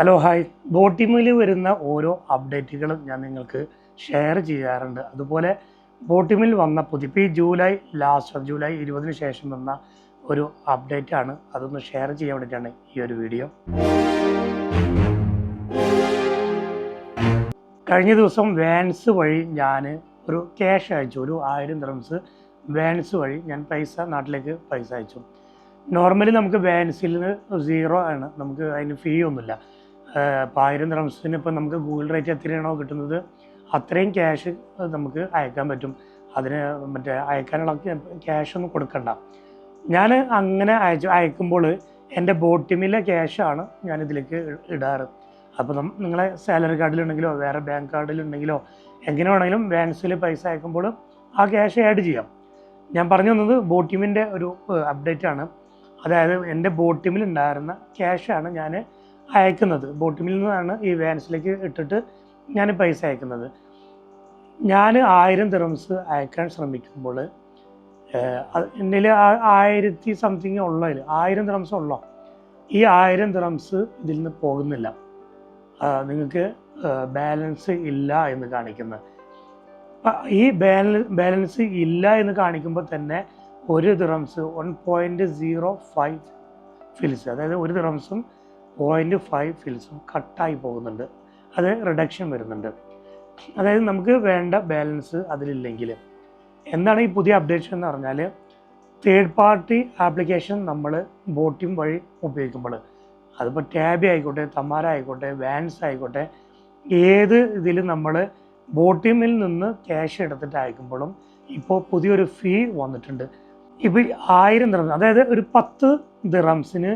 Hello hi ബോട്ടിമിൽ വരുന്ന ഓരോ അപ്ഡേറ്റുകളും ഞാൻ നിങ്ങൾക്ക് ഷെയർ ചെയ്യാറുണ്ട്. അതുപോലെ ബോട്ടിമിൽ വന്ന പുതിയ ഇപ്പോൾ ഈ ജൂലൈ ലാസ്റ്റ് ജൂലൈ ഇരുപതിന് ശേഷം വന്ന ഒരു അപ്ഡേറ്റ് ആണ്. അതൊന്ന് ഷെയർ ചെയ്യാൻ വേണ്ടിയിട്ടാണ് ഈ ഒരു വീഡിയോ കഴിഞ്ഞ ദിവസം വാൻസ് വഴി ഞാൻ ഒരു ക്യാഷ് അയച്ചു. ഒരു ആയിരം ദ്രംസ് വാൻസ് വഴി ഞാൻ പൈസ നാട്ടിലേക്ക് പൈസ അയച്ചു. നോർമലി നമുക്ക് വാൻസിൽ സീറോ ആണ്. നമുക്ക് അതിന് ഫീ ഒന്നുമില്ല. അപ്പോൾ ആയിരം ദ്രംസത്തിന് ഇപ്പം നമുക്ക് ഗൂഗിൾ റേറ്റ് എത്രയാണോ കിട്ടുന്നത് അത്രയും ക്യാഷ് നമുക്ക് അയക്കാൻ പറ്റും. അതിന് മറ്റേ അയക്കാനുള്ള ക്യാഷ് ഒന്നും കൊടുക്കണ്ട. ഞാൻ അങ്ങനെ അയച്ച് അയക്കുമ്പോൾ എന്റെ ബോട്ടിമിലെ ക്യാഷാണ് ഞാനിതിലേക്ക് ഇടാറ്. അപ്പോൾ നിങ്ങളെ സാലറി കാർഡിലുണ്ടെങ്കിലോ വേറെ ബാങ്ക് കാർഡിലുണ്ടെങ്കിലോ എങ്ങനെ വേണമെങ്കിലും ബാങ്ക്സിൽ പൈസ അയക്കുമ്പോൾ ആ ക്യാഷ് ആഡ് ചെയ്യാം. ഞാൻ പറഞ്ഞു തന്നത് ബോട്ടിമിന്റെ ഒരു അപ്ഡേറ്റ് ആണ്. അതായത് എന്റെ ബോട്ടിമിൽ ഉണ്ടായിരുന്ന ക്യാഷാണ് ഞാൻ അയക്കുന്നത്. ബോട്ടിമിൽ നിന്നാണ് ഈ വാൻസിലേക്ക് ഇട്ടിട്ട് ഞാൻ പൈസ അയക്കുന്നത്. ഞാൻ ആയിരം ദിറംസ് അയക്കാൻ ശ്രമിക്കുമ്പോൾ എന്നിൽ ആയിരത്തി സംതിങ് ഉള്ളതിൽ ആയിരം ദിറംസ് ഉള്ളോ? ഈ ആയിരം ദിറംസ് ഇതിൽ നിന്ന് പോകുന്നില്ല. നിങ്ങൾക്ക് ബാലൻസ് ഇല്ല എന്ന് കാണിക്കുന്നത്. ഈ ബാലൻസ് ഇല്ല എന്ന് കാണിക്കുമ്പോൾ തന്നെ ഒരു dirhams one point zero five fils അതായത് ഒരു ദിറംസും പോയിന്റ് ഫൈവ് ഫിൽസും കട്ടായി പോകുന്നുണ്ട്. അത് റിഡക്ഷൻ വരുന്നുണ്ട്. അതായത് നമുക്ക് വേണ്ട ബാലൻസ് അതിലില്ലെങ്കിൽ. എന്താണ് ഈ പുതിയ അപ്ഡേഷൻ എന്ന് പറഞ്ഞാൽ തേർഡ് പാർട്ടി ആപ്ലിക്കേഷൻ നമ്മൾ ബോട്ടിം വഴി ഉപയോഗിക്കുമ്പോൾ. അതിപ്പോൾ ടാബി ആയിക്കോട്ടെ തമാര ആയിക്കോട്ടെ വാൻസ് ആയിക്കോട്ടെ ഏത് ഇതിൽ നമ്മൾ ബോട്ടിമിൽ നിന്ന് ക്യാഷ് എടുത്തിട്ട് അയക്കുമ്പോഴും ഇപ്പോൾ പുതിയൊരു ഫീ വന്നിട്ടുണ്ട്. ഇപ്പോൾ ആയിരം ദിറംസ് അതായത് ഒരു പത്ത് ദിറംസിന്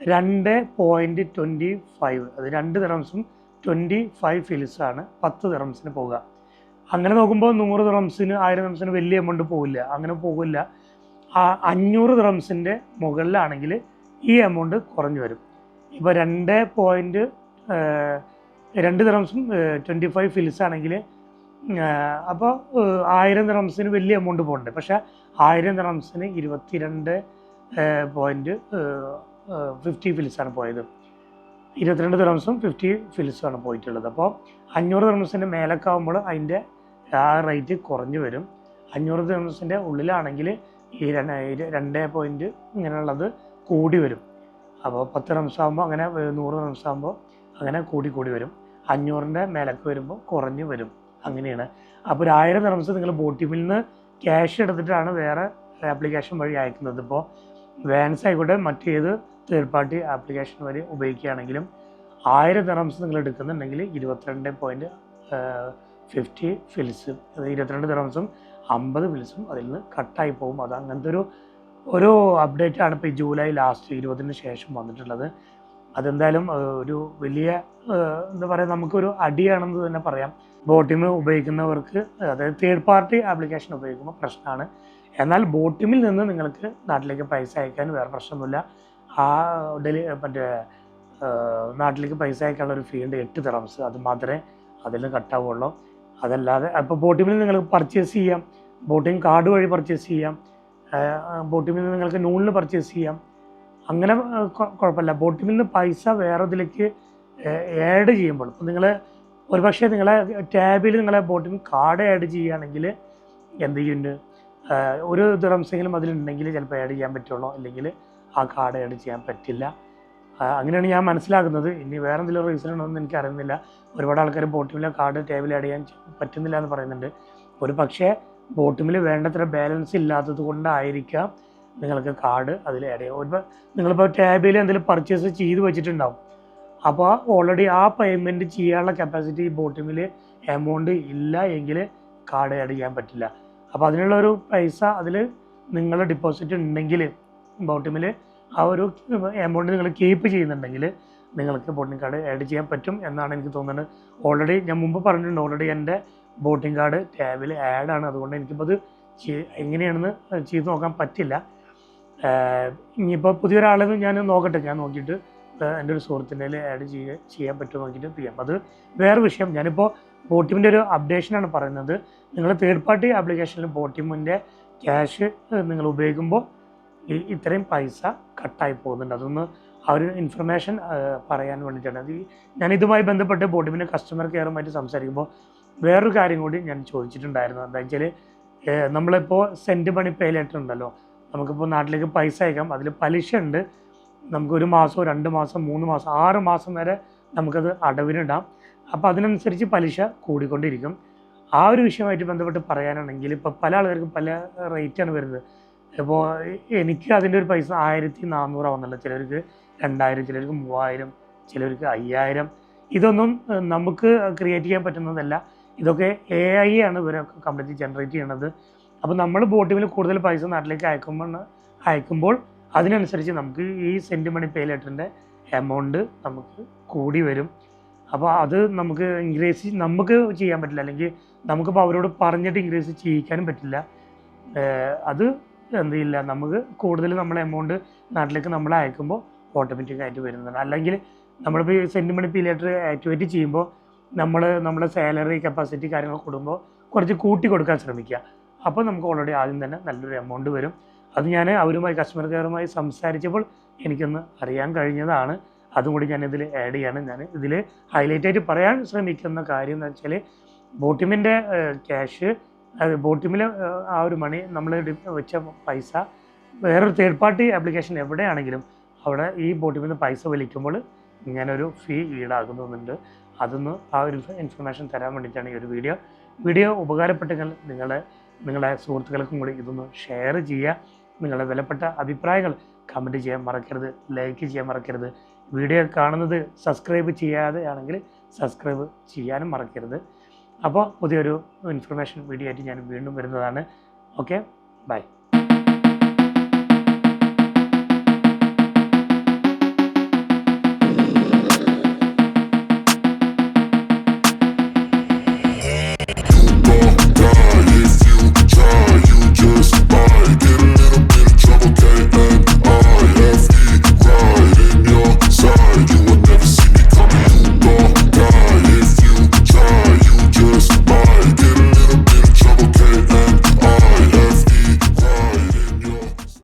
രണ്ട് പോയിന്റ് ട്വന്റി ഫൈവ് അത് രണ്ട് ദിറംസും ട്വന്റി ഫൈവ് ഫിലിസാണ് പത്ത് ദിറംസിന് പോകുക അങ്ങനെ നോക്കുമ്പോൾ നൂറ് ദിറംസിന് ആയിരം ദിറംസിന് വലിയ എമൗണ്ട് പോകില്ല അങ്ങനെ പോകില്ല ആ അഞ്ഞൂറ് ദിറംസിന്റെ മുകളിലാണെങ്കിൽ ഈ എമൗണ്ട് കുറഞ്ഞു വരും. ഇപ്പോൾ രണ്ട് പോയിന്റ് രണ്ട് ദിറംസും ട്വന്റി ഫൈവ് ഫിൽസ് ആണെങ്കിൽ അപ്പോൾ ആയിരം ദിറംസിന് വലിയ എമൗണ്ട് പോകുന്നുണ്ട് പക്ഷേ ആയിരം ദിറംസിന് ഇരുപത്തിരണ്ട് പോയിന്റ് ഫിഫ്റ്റി ഫിൽസാണ് പോയത്. ഇരുപത്തിരണ്ട് തെർമസും ഫിഫ്റ്റി ഫിൽസുമാണ് പോയിട്ടുള്ളത്. അപ്പോൾ അഞ്ഞൂറ് തെർമസിന്റെ മേലൊക്കെ ആകുമ്പോൾ അതിന്റെ ആ റേറ്റ് കുറഞ്ഞു വരും. അഞ്ഞൂറ് തെർമസിന്റെ ഉള്ളിലാണെങ്കിൽ ഈ രണ്ട് പോയിന്റ് ഇങ്ങനെയുള്ളത് കൂടി വരും. അപ്പോൾ പത്ത് റംസ് ആകുമ്പോൾ അങ്ങനെ നൂറ് റംസ് ആകുമ്പോൾ അങ്ങനെ കൂടി കൂടി വരും. അഞ്ഞൂറിന്റെ മേലക്ക് വരുമ്പോൾ കുറഞ്ഞു വരും. അങ്ങനെയാണ്. അപ്പോൾ ഒരു ആയിരം നിങ്ങൾ ബോട്ടിമിൽ നിന്ന് ക്യാഷ് എടുത്തിട്ടാണ് വേറെ ആപ്ലിക്കേഷൻ വഴി അയക്കുന്നത്. ഇപ്പോൾ വാൻസ് ആയിക്കോട്ടെ മറ്റേത് തേർഡ് പാർട്ടി ആപ്ലിക്കേഷൻ വഴി ഉപയോഗിക്കുകയാണെങ്കിലും ആയിരം ദിറംസ് നിങ്ങൾ എടുക്കുന്നുണ്ടെങ്കിൽ ഇരുപത്തിരണ്ട് പോയിന്റ് ഫിഫ്റ്റി ഫിൽസ് ഇരുപത്തിരണ്ട് ദിറംസും അമ്പത് ഫിൽസും അതിൽ നിന്ന് കട്ടായി പോകും. അത് അങ്ങനത്തെ ഒരു ഒരു അപ്ഡേറ്റ് ആണ് ഇപ്പോൾ ജൂലൈ ലാസ്റ്റ് ഇരുപതിന് ശേഷം വന്നിട്ടുള്ളത്. അതെന്തായാലും ഒരു വലിയ എന്താ പറയുക നമുക്കൊരു അടിയാണെന്ന് തന്നെ പറയാം. ബോട്ടിമ് ഉപയോഗിക്കുന്നവർക്ക് അതായത് തേർഡ് പാർട്ടി ആപ്ലിക്കേഷൻ ഉപയോഗിക്കുമ്പോൾ പ്രശ്നമാണ്. എന്നാൽ ബോട്ടിമിൽ നിന്ന് നിങ്ങൾക്ക് നാട്ടിലേക്ക് പൈസ അയക്കാൻ വേറെ പ്രശ്നമൊന്നുമില്ല. ആ ഡെലി മറ്റേ നാട്ടിലേക്ക് പൈസ അയക്കാനുള്ള ഒരു ഫീ ഉണ്ട് എട്ട് തെറംസ് അത് മാത്രമേ അതിൽ നിന്ന് കട്ടാവുള്ളൂ അതല്ലാതെ അപ്പോൾ ബോട്ടിമിൽ നിങ്ങൾക്ക് പർച്ചേസ് ചെയ്യാം. ബോട്ടിംഗ് കാർഡ് വഴി പർച്ചേസ് ചെയ്യാം. ബോട്ടിമിൽ നിന്ന് നിങ്ങൾക്ക് നൂണിൽ പർച്ചേസ് ചെയ്യാം. അങ്ങനെ കുഴപ്പമില്ല. ബോട്ടിമിൽ നിന്ന് പൈസ വേറെ ഇതിലേക്ക് ആഡ് ചെയ്യുമ്പോൾ ഇപ്പോൾ നിങ്ങൾ ഒരുപക്ഷെ നിങ്ങളെ ടാബിൽ നിങ്ങളെ ബോട്ടിമിൽ കാർഡ് ആഡ് ചെയ്യുകയാണെങ്കിൽ എന്ത് ചെയ്യുന്നുണ്ട് ഒരു ദിറംസെങ്കിലും അതിലുണ്ടെങ്കിൽ ചിലപ്പോൾ ആഡ് ചെയ്യാൻ പറ്റുള്ളൂ. അല്ലെങ്കിൽ ആ കാർഡ് ആഡ് ചെയ്യാൻ പറ്റില്ല. അങ്ങനെയാണ് ഞാൻ മനസ്സിലാക്കുന്നത് ഇനി വേറെ എന്തെങ്കിലും റീസൺ ഉണ്ടോ എന്ന് എനിക്ക് അറിയുന്നില്ല ഒരുപാട് ആൾക്കാർ ബോട്ടിമിലെ കാർഡ് ടേബിൾ ആഡ് ചെയ്യാൻ പറ്റുന്നില്ല എന്ന് പറയുന്നുണ്ട്. ഒരു പക്ഷേ ബോട്ടിമിൽ വേണ്ടത്ര ബാലൻസ് ഇല്ലാത്തത് കൊണ്ടായിരിക്കാം നിങ്ങൾക്ക് കാർഡ് അതിൽ ആഡ് ചെയ്യാം ഒരു നിങ്ങളിപ്പോൾ ടാബിൽ എന്തെങ്കിലും പർച്ചേസ് ചെയ്ത് വെച്ചിട്ടുണ്ടാവും. അപ്പോൾ ഓൾറെഡി ആ പേയ്മെന്റ് ചെയ്യാനുള്ള കപ്പാസിറ്റി ബോട്ടിമിൽ എമൗണ്ട് ഇല്ല എങ്കിൽ കാർഡ് ആഡ് ചെയ്യാൻ പറ്റില്ല. അപ്പോൾ അതിനുള്ള ഒരു പൈസ അതിൽ നിങ്ങൾ ഡിപ്പോസിറ്റ് ഉണ്ടെങ്കിൽ ബോട്ടിമിൽ ആ ഒരു എമൗണ്ട് നിങ്ങൾ കീപ്പ് ചെയ്യുന്നുണ്ടെങ്കിൽ നിങ്ങൾക്ക് ബോട്ടിംഗ് കാർഡ് ആഡ് ചെയ്യാൻ പറ്റും എന്നാണ് എനിക്ക് തോന്നുന്നത്. ഓൾറെഡി ഞാൻ മുമ്പ് പറഞ്ഞിട്ടുണ്ട് ഓൾറെഡി എന്റെ ബോട്ടിംഗ് കാർഡ് ടാബിൽ ആഡ് ആണ്. അതുകൊണ്ട് എനിക്കിപ്പോൾ അത് എങ്ങനെയാണെന്ന് ചെയ്ത് നോക്കാൻ പറ്റില്ല. ഇനിയിപ്പോൾ പുതിയൊരാളെന്ന് ഞാൻ നോക്കട്ടെ. ഞാൻ നോക്കിയിട്ട് എന്റെ ഒരു സുഹൃത്തിന്റെ ആഡ് ചെയ്യുക ചെയ്യാൻ പറ്റുമോ നോക്കിയിട്ട് ചെയ്യാം. അത് വേറെ വിഷയം. ഞാനിപ്പോൾ ബോട്ടിമിന്റെ ഒരു അപ്ഡേഷനാണ് പറയുന്നത്. നിങ്ങൾ തേർഡ് പാർട്ടി ആപ്ലിക്കേഷനിൽ ബോട്ടിമിന്റെ ക്യാഷ് നിങ്ങൾ ഉപയോഗിക്കുമ്പോൾ ഈ ഇത്രയും പൈസ കട്ടായി പോകുന്നുണ്ട്. അതൊന്ന് ആ ഒരു ഇൻഫർമേഷൻ പറയാൻ വേണ്ടിയിട്ടാണ്. അത് ഞാൻ ഇതുമായി ബന്ധപ്പെട്ട് ബോട്ടിമിന്റെ കസ്റ്റമർ കെയറുമായിട്ട് സംസാരിക്കുമ്പോൾ വേറൊരു കാര്യം കൂടി ഞാൻ ചോദിച്ചിട്ടുണ്ടായിരുന്നു. എന്താ വെച്ചാൽ നമ്മളിപ്പോൾ സെന്റ് പണി പേ ലെറ്റർ ഉണ്ടല്ലോ. നമുക്കിപ്പോൾ നാട്ടിലേക്ക് പൈസ അയക്കാം. അതിൽ പലിശ ഉണ്ട്. നമുക്ക് ഒരു മാസം രണ്ട് മാസം മൂന്ന് മാസം ആറ് മാസം വരെ നമുക്കത് അടവിനിടാം. അപ്പോൾ അതിനനുസരിച്ച് പലിശ കൂടിക്കൊണ്ടിരിക്കും. ആ ഒരു വിഷയമായിട്ട് ബന്ധപ്പെട്ട് പറയാനാണെങ്കിൽ ഇപ്പോൾ പല ആളുകൾക്കും പല റേറ്റാണ് വരുന്നത്. ഇപ്പോൾ എനിക്ക് അതിന്റെ ഒരു പൈസ ആയിരത്തി നാനൂറാവുന്നുണ്ട് ചിലർക്ക് രണ്ടായിരം ചിലർക്ക് മൂവായിരം ചിലർക്ക് അയ്യായിരം. ഇതൊന്നും നമുക്ക് ക്രിയേറ്റ് ചെയ്യാൻ പറ്റുന്നതല്ല. ഇതൊക്കെ എ ഐ ആണ് ഇവരെ കംപ്ലീറ്റ് ജനറേറ്റ് ചെയ്യണത്. അപ്പോൾ നമ്മൾ ബോട്ടിമിൽ കൂടുതൽ പൈസ നാട്ടിലേക്ക് അയക്കുമ്പോൾ അയക്കുമ്പോൾ അതിനനുസരിച്ച് നമുക്ക് ഈ സെന്റ് മണി പേ ലെറ്ററിന്റെ എമൗണ്ട് നമുക്ക് കൂടി വരും. അപ്പോൾ അത് നമുക്ക് ഇൻക്രീസ് നമുക്ക് ചെയ്യാൻ പറ്റില്ല. അല്ലെങ്കിൽ നമുക്കിപ്പോൾ അവരോട് പറഞ്ഞിട്ട് ഇൻക്രീസ് ചെയ്യിക്കാനും പറ്റില്ല. അത് എന്ത് ചെയ്യില്ല നമുക്ക് കൂടുതൽ നമ്മൾ എമൗണ്ട് നാട്ടിലേക്ക് നമ്മൾ അയക്കുമ്പോൾ ഓട്ടോമാറ്റിക് ആയിട്ട് വരുന്നതാണ്. അല്ലെങ്കിൽ നമ്മളിപ്പോൾ ഈ സെന്റ് മണി പീലേറ്റർ ആക്ടിവേറ്റ് ചെയ്യുമ്പോൾ നമ്മൾ നമ്മുടെ സാലറി കപ്പാസിറ്റി കാര്യങ്ങൾ കൂടുമ്പോൾ കുറച്ച് കൂട്ടി കൊടുക്കാൻ ശ്രമിക്കുക. അപ്പോൾ നമുക്ക് ഓൾറെഡി ആദ്യം തന്നെ നല്ലൊരു എമൗണ്ട് വരും. അത് ഞാൻ അവരുമായി കസ്റ്റമർ കെയറുമായി സംസാരിച്ചപ്പോൾ എനിക്കൊന്ന് അറിയാൻ കഴിഞ്ഞതാണ്. അതും കൂടി ഞാൻ ഇതിൽ ആഡ് ചെയ്യാണ്. ഞാൻ ഇതിൽ ഹൈലൈറ്റ് ആയിട്ട് പറയാൻ ശ്രമിക്കുന്ന കാര്യം എന്ന് വെച്ചാൽ ബോട്ടിമിന്റെ ക്യാഷ് അത് ബോട്ടിമിൽ ആ ഒരു മണി നമ്മൾ വെച്ച പൈസ വേറൊരു തേർഡ് പാർട്ടി ആപ്ലിക്കേഷൻ എവിടെയാണെങ്കിലും അവിടെ ഈ ബോട്ടിമിൽ നിന്ന് പൈസ വലിക്കുമ്പോൾ ഇങ്ങനൊരു ഫീ ഈടാക്കുന്നുണ്ട് അതൊന്ന് ആ ഒരു ഇൻഫർമേഷൻ തരാൻ വേണ്ടിയിട്ടാണ് ഈ ഒരു വീഡിയോ വീഡിയോ ഉപകാരപ്പെട്ടെങ്കിൽ നിങ്ങളെ നിങ്ങളുടെ സുഹൃത്തുക്കൾക്കും കൂടി ഇതൊന്ന് ഷെയർ ചെയ്യുക. നിങ്ങളുടെ വിലപ്പെട്ട അഭിപ്രായങ്ങൾ കമന്റ് ചെയ്യാൻ മറക്കരുത് ലൈക്ക് ചെയ്യാൻ മറക്കരുത്. വീഡിയോ കാണുന്നത് സബ്സ്ക്രൈബ് ചെയ്യാതെ ആണെങ്കിൽ സബ്സ്ക്രൈബ് ചെയ്യാനും മറക്കരുത്. അപ്പോൾ പുതിയൊരു ഇൻഫർമേഷൻ വീഡിയോ ആയിട്ട് ഞാൻ വീണ്ടും വരുന്നതാണ്. Okay bye